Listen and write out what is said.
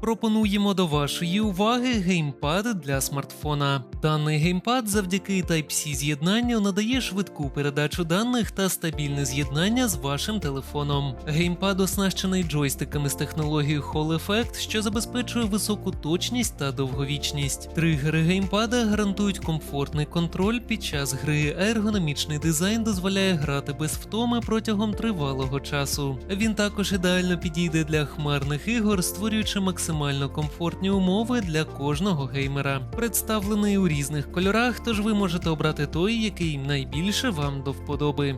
Пропонуємо до вашої уваги геймпад для смартфона. Даний геймпад завдяки Type-C з'єднанню надає швидку передачу даних та стабільне з'єднання з вашим телефоном. Геймпад оснащений джойстиками з технологією Hall Effect, що забезпечує високу точність та довговічність. Тригери геймпада гарантують комфортний контроль під час гри, ергономічний дизайн дозволяє грати без втоми протягом тривалого часу. Він також ідеально підійде для хмарних ігор, створюючи максимально комфортні умови для кожного геймера. Представлений у різних кольорах, тож ви можете обрати той, який найбільше вам до вподоби.